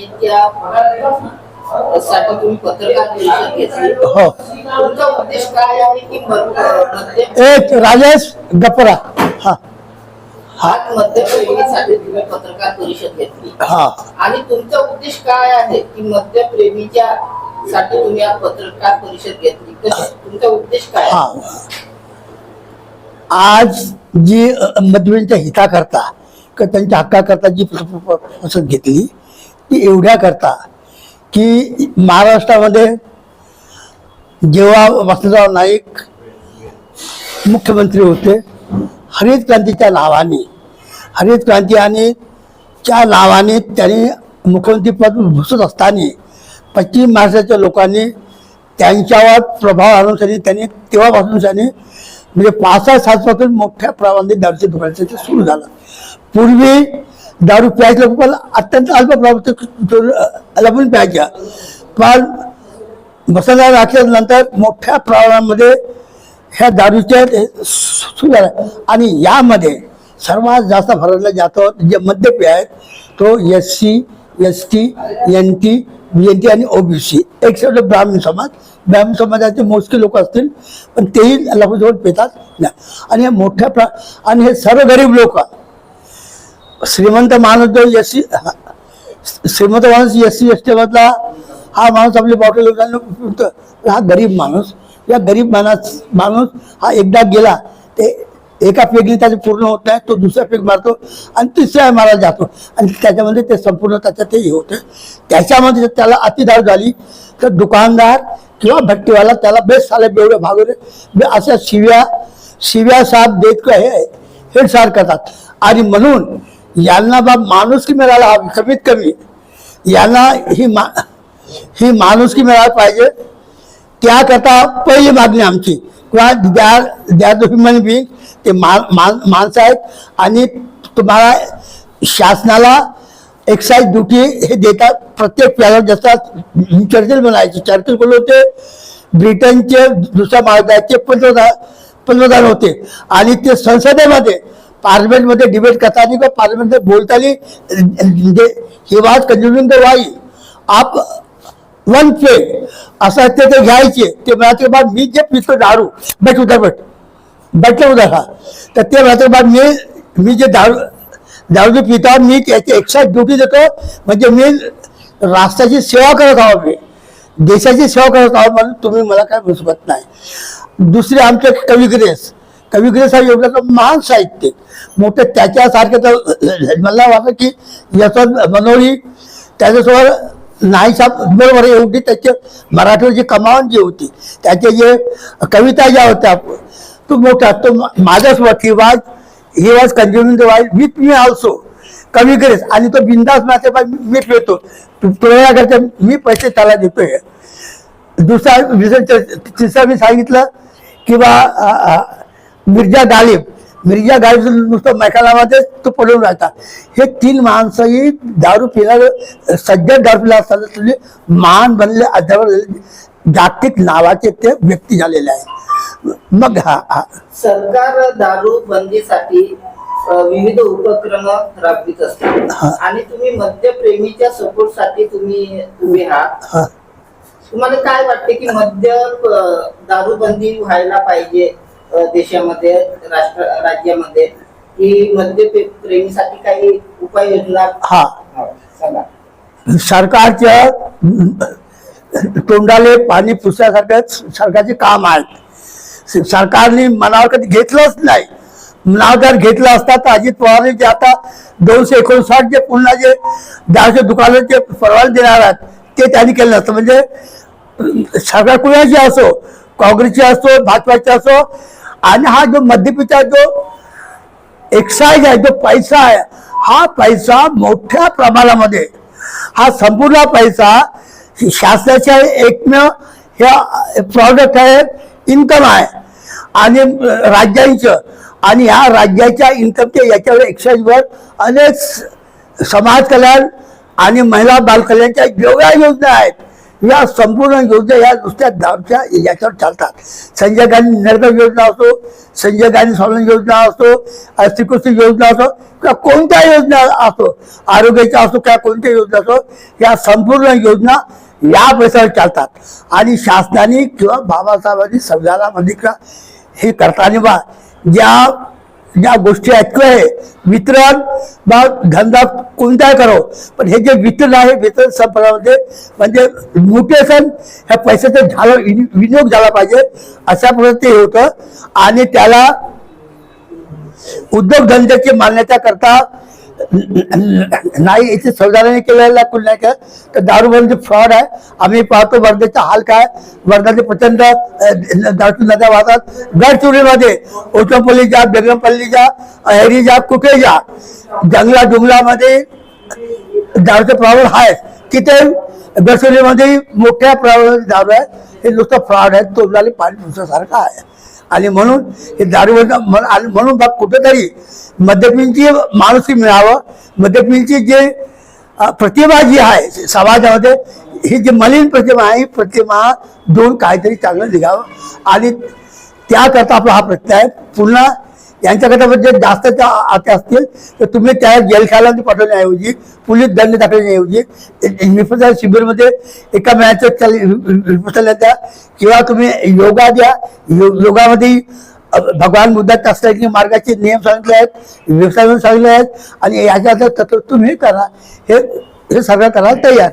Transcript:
प्रेमीच्या साठी तुम्ही पत्रकार परिषद घेतली. हो. तुमचा उद्देश काय आहे की मध्य मध्य- एक राजेश गपरा हा. हाच मध्य प्रेमीसाठी तुम्ही पत्रकार परिषद घेतली. हा. आणि तुमचा उद्देश काय आहे की मध्य प्रेमीच्या साठी तुम्ही आज पत्रकार परिषद घेतली? तुमचा उद्देश काय? हा. आज जी मधुरांच्या हिताकरता किंवा त्यांच्या हक्काकरता जी घेतली एवढ्या करता की महाराष्ट्रामध्ये जेव्हा वसंतराव नाईक मुख्यमंत्री होते हरित क्रांतीच्या नावाने हरित क्रांती आणि च्या नावाने त्यांनी मुख्यमंत्रीपद भूसत असताना पश्चिम महाराष्ट्राच्या लोकांनी त्यांच्यावर प्रभाव आणून त्यांनी त्यांनी तेव्हापासून त्यांनी म्हणजे पाच सहा सातपासून मोठ्या प्रमाणात दारूचे दुकानाचं ते सुरू झालं. पूर्वी दारू प्यायचं पण अत्यंत अल्प प्रमाणात लपून प्यायच्या. पण मसाला राखल्यानंतर मोठ्या प्रमाणामध्ये ह्या दारूच्या ते आणि यामध्ये सर्वात जास्त फरकला जातो जे मद्यपी आहेत तो S C S T N T B N T आणि ओबीसी एक साईड ब्राह्मण समाज ब्राह्मण समाजाचे मोजके लोक असतील पण तेही लपून पितात. नाही आणि हे मोठ्या प्र आणि हे सर्व गरीब लोक श्रीमंत माणूस जो एस सी श्रीमंत माणूस एस सी एस मधला हा माणूस आपली बॉटल हा गरीब माणूस या गरीब माणूस माणूस हा एकदा गेला ते एका पेगने त्याचं पूर्ण होत नाही तो दुसरा पेग मारतो आणि तिसऱ्या मारायला जातो. आणि त्याच्यामध्ये ते संपूर्ण त्याच्यात ते हे होतं. त्याच्यामध्ये जर त्याला अतिधार झाली तर दुकानदार किंवा भट्टीवाला त्याला बेस्ट साले बेवडे भागवले. अशा शिव्या शिव्या साप देत हे हेडसार करतात आणि म्हणून यांना बा माणुसकी मिळायला हवी कमीत कमी. यांना ही मा ही माणुसकी मिळायला पाहिजे. त्याकरता पहिली मागणी आमची. किंवा द्या द्या ह्युमन बिईंग ते मा मा- माणसं आहेत आणि तुम्हाला शासनाला एक्साईज ड्युटी हे देतात. प्रत्येक प्याला जसं चर्चिल म्हणायचे चर्चिल बोलले होते ब्रिटनचे दुसऱ्या महाराजाचे पंतप्रधान पंतप्रधान होते आणि ते संसदेमध्ये पार्लमेंटमध्ये डिबेट करताना किंवा पार्लमेंटमध्ये बोलताना म्हणजे हे वाज कंज्युमिंग द वाई आप वन पे असं ते ते घ्यायचे ते म्हणायचे बा मी जे पितो दारू बट उधर बट बटले उधर हा तर ते म्हणायचे बा मी मी जे दारू दारू जे पितो मी त्याची एक्स्ट्रा ड्युटी देतो म्हणजे मी राष्ट्राची सेवा करत आहोत मी. देशाची सेवा करत आहोत म्हणून तुम्ही मला काय बसवत नाही. दुसरे आमचे कविग्रेस कविग्रेस हा एवढा महान साहित्यिक मोठे त्याच्यासारखं तर मला वाटतं की यशवंत मनोरी त्याच्यासोबत नाही बरोबर एवढी त्याचे मराठीवर जी कमावण जी होती त्याचे जे कविता ज्या होत्या तो मोठा तो माझाच माझ्यासोबत he was he was consuming the wise with me also कमी करेस आणि तो बिंदास माते मी पेतो तुला करता मी पैसे त्याला देतोय. दुसरा तिसरा मी सांगितलं किंवा मिर्जा गालिब मिर्जा गालिब नुसतं मैकालामध्ये तो पडून राहता हे तीन माणसंही दारू पिणारे सज्जन दारू पिला असताना तुम्ही महान बनले अध्यावर जागतिक नावाचे ते व्यक्ती झालेले आहे मग हा सरकार दारू बंदीसाठी विविध उपक्रम राबवित असते हा. आणि तुम्ही मद्यप्रेमीच्या सपोर्टसाठी तुम्ही उभे आहात. हा. तुम्हाला काय वाटते की मद्य दारूबंदी व्हायला पाहिजे? देशामध्ये राष्ट्र राज्यामध्ये की मद्य पे- प्रेमीसाठी काही उपाययोजना हा. सांगा. सरकारच्या तोंडाले पाणी पुसण्यासारखं सरकारचे काम आहे. सरकारने मनावर कधी घेतलंच नाही. मनावर जर घेतलं असता तर अजित पवारने जे आता दोनशे एकोणसाठ जे पुन्हा जे दहाशे दुकानं जे परवाने देणार आहेत ते त्यांनी केलं नसतं. म्हणजे सरकार कुणाची असो काँग्रेसची असो भाजपाची असो आणि हा जो मद्यपीचा जो एक्साईज आहे जो पैसा आहे हा पैसा मोठ्या प्रमाणामध्ये हा संपूर्ण पैसा शासनाच्या एकमेव ह्या प्रॉडक्ट आहे इन्कम आहे. आणि राज्यांचं आणि ह्या राज्याच्या इन्कमच्या याच्यावर एक्साईजवर अनेक स- समाज कल्याण आणि महिला बालकल्याणच्या जेवढ्या योजना आहेत. या संपूर्ण योजना या नुसत्या धामच्या याच्यावर चालतात. संजय गांधी नर्मदा योजना असो संजय गांधी स्वावलंबी योजना असो श्रीकृष्ण योजना असो किंवा कोणत्या योजना असो आरोग्याच्या असो किंवा कोणत्या योजना असो या संपूर्ण योजना या पैशावर चालतात. आणि शासनाने किंवा बाबासाहेबांनी संविधानामध्ये किंवा हे करताना बा ज्या ज्या गोष्टी ऐकल्या आहे वितरण मग धंदा कोणता करो पण हे जे वितरण आहे वितरण संपदामध्ये म्हणजे मोठे सण ह्या पैशाचा झाला विनियोग झाला पाहिजे अशा प्रकारे ते होतं. आणि त्याला उद्योगधंद्याची मान्यता करता नाही इथे संविधानाने केलेला कुल नाही का? तर दारूबंदी फ्रॉड आहे आम्ही पाहतो वर्धेचा हाल काय? वर्धाचे प्रचंड दारू नद्या वाहतात. गडचिरोलीमध्ये जा हेरीजा कुके जा. जंगला जुंगलामध्ये दारूचं प्रॉब्लेम आहे. तिथे गडचिरोलीमध्ये मोठ्या प्रमाणात दारू आहे. हे नुसतं फ्रॉड आहे. तोंडाला पाणी पुसण्यासारखं आहे. आणि म्हणून हे दारूबंद आणि म्हणून बघ कुठेतरी मद्यपींची माणुसकी मिळावं. मद्यपींची जे प्रतिमा जी आहे समाजामध्ये ही जी मलिन प्रतिमा आहे ही प्रतिमा दोन काहीतरी चांगलं निघावं. आणि त्याकरता आपला हा प्रश्न आहे पुन्हा यांच्याकडे म्हणजे जास्त त्या आते असतील तर तुम्ही त्या जेलखान्यात पाठवण्याऐवजी पोलीस दंड टाकण्याऐवजी विपसना शिबिरमध्ये एका मॅच द्या किंवा तुम्ही योगा द्या. यो- योगामध्ये भगवान बुद्धाच्या असल्याचे मार्गाचे नियम सांगितले आहेत व्यवसाय सांगितले आहेत आणि याच्या तत्व तुम्ही करा. हे हे सगळं करायला तयार.